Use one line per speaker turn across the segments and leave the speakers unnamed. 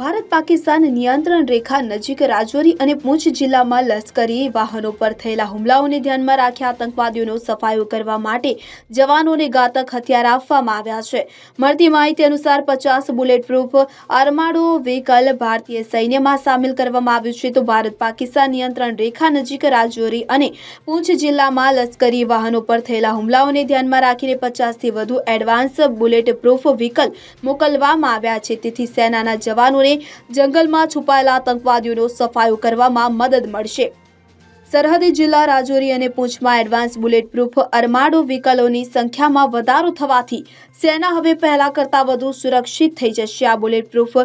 ભારત પાકિસ્તાન નિયંત્રણ રેખા નજીક રાજૌરી અને પૂંછ જિલ્લામાં લશ્કરી વાહનો પર થયેલા હુમલાઓને ધ્યાનમાં રાખી આતંકવાદીઓનો સફાયો કરવા માટે જવાનોને ઘાતક હથિયાર આપવામાં આવ્યા છે. મળતી માહિતી અનુસાર પચાસ બુલેટ પ્રૂફ આર્માડો વ્હીકલ ભારતીય સૈન્યમાં સામેલ કરવામાં આવ્યું છે. તો ભારત પાકિસ્તાન નિયંત્રણ રેખા નજીક રાજૌરી અને પૂંછ જિલ્લામાં લશ્કરી વાહનો પર થયેલા હુમલાઓને ધ્યાનમાં રાખીને પચાસથી વધુ એડવાન્સ બુલેટ પ્રૂફ વ્હીકલ મોકલવામાં આવ્યા છે. તેથી સેનાના જવાનોને જંગલમાં છુપાયેલા આતંકવાદીઓનો સફાયો કરવામાં મદદ મળશે. સરહદી જિલ્લા રાજૌરી અને પૂંછમાં એડવાન્સ બુલેટ પ્રૂફ અરમાડો વ્હીકલોની સંખ્યામાં વધારો થવાથી સેના હવે પહેલા કરતાં વધુ સુરક્ષિત થઈ જશે. આ bullet proof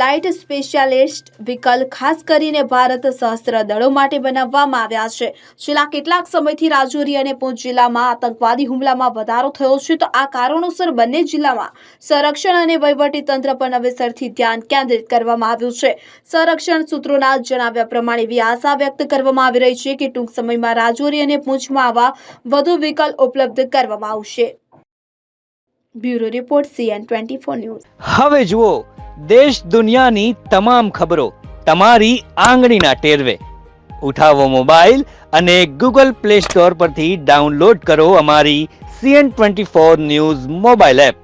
light specialist vehicle ખાસ કરીને ભારત સહસ્ત્ર દળો માટે બનાવવામાં આવ્યા છે. છેલ્લા કેટલાક સમયથી રાજૌરી અને પૂંછ જિલ્લામાં આતંકવાદી હુમલામાં વધારો થયો છે. તો આ કારણોસર બંને જિલ્લામાં સંરક્ષણ અને વહીવટી તંત્ર પર નવેસરથી ધ્યાન કેન્દ્રિત કરવામાં આવ્યું છે. સંરક્ષણ સૂત્રોના જણાવ્યા પ્રમાણે એવી આશા વ્યક્ત કરવામાં આવી રહી છે કે ટૂંક સમયમાં રાજૌરી અને પૂંછમાં આવા વધુ વિકલ્પ ઉપલબ્ધ કરવામાં આવશે. Bureau report CN twenty four news.
હવે જુઓ, દેશ દુનિયાની તમામ ખબરો તમારી આંગળીના ટેરવે. ઉઠાવો મોબાઈલ અને ગૂગલ પ્લે સ્ટોર પરથી ડાઉનલોડ કરો અમારી CN twenty four news mobile app.